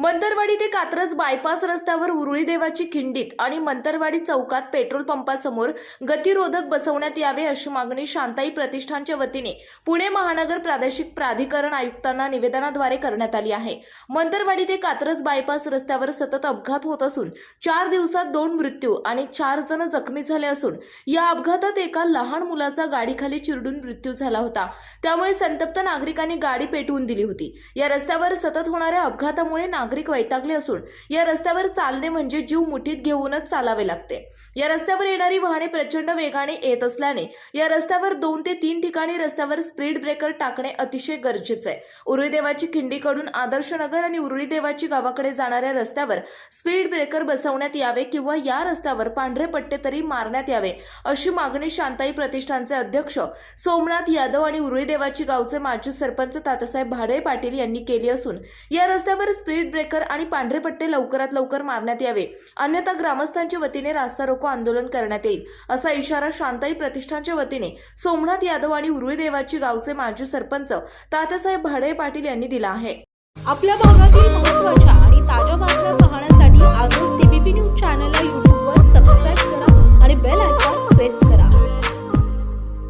मंतरवाडी ते कात्रज बायपास रस्त्यावर उरुळी देवाची खिंडीत आणि मंतरवाडी चौकात पेट्रोल पंपासमोर गतिरोधक बसवण्यात यावे अशी मागणी शांताई प्रतिष्ठानच्या वतीने पुणे महानगर प्रादेशिक प्राधिकरण आयुक्तांना निवेदनाद्वारे करण्यात आली आहे. मंतरवाडी ते कात्रज बायपास रस्त्यावर सतत अपघात होत असून चार दिवसात दोन मृत्यू आणि चार जण जखमी झाले असून या अपघातात एका लहान मुलाचा गाडीखाली चिरडून मृत्यू झाला होता. त्यामुळे संतप्त नागरिकांनी गाडी पेटवून दिली होती. या रस्त्यावर सतत होणाऱ्या अपघातामुळे नागरिक वैतागले असून या रस्त्यावर चालणे म्हणजे जीव मुठीत घेऊनच चालावे लागते. या रस्त्यावर येणारी वाहने प्रचंड वेगाने येत असल्याने या रस्त्यावर दोन ते तीन ठिकाणी रस्त्यावर स्पीड ब्रेकर टाकणे अतिशय गरजेचे आहे. उरुळीदेवाची खिंडीकडून आदर्श नगर आणि उरुळी देवाची गावाकडे जाणाऱ्या रस्त्यावर स्पीड ब्रेकर बसवण्यात यावे किंवा या रस्त्यावर पांढरे पट्टे तरी मारण्यात यावे अशी मागणी शांताई प्रतिष्ठानचे अध्यक्ष सोमनाथ यादव आणि उरुळी देवाची गावचे माजी सरपंच तातासाहेब भाडे पाटील यांनी केली असून या रस्त्यावर स्पीड ब्रेकर आणि पांढरे पट्टे लवकरात लवकर मारण्यात यावे. अन्यथा ग्रामस्थांच्या वतीने रास्ता रोको आंदोलन करण्यात येईल. असा इशारा शांताई प्रतिष्ठानच्या वतीने सोमनाथ यादव आणि उरुळी देवाची गावचे माजी सरपंच तात्यासाहेब भाडे पाटील यांनी दिला आहे. आपल्या भागातील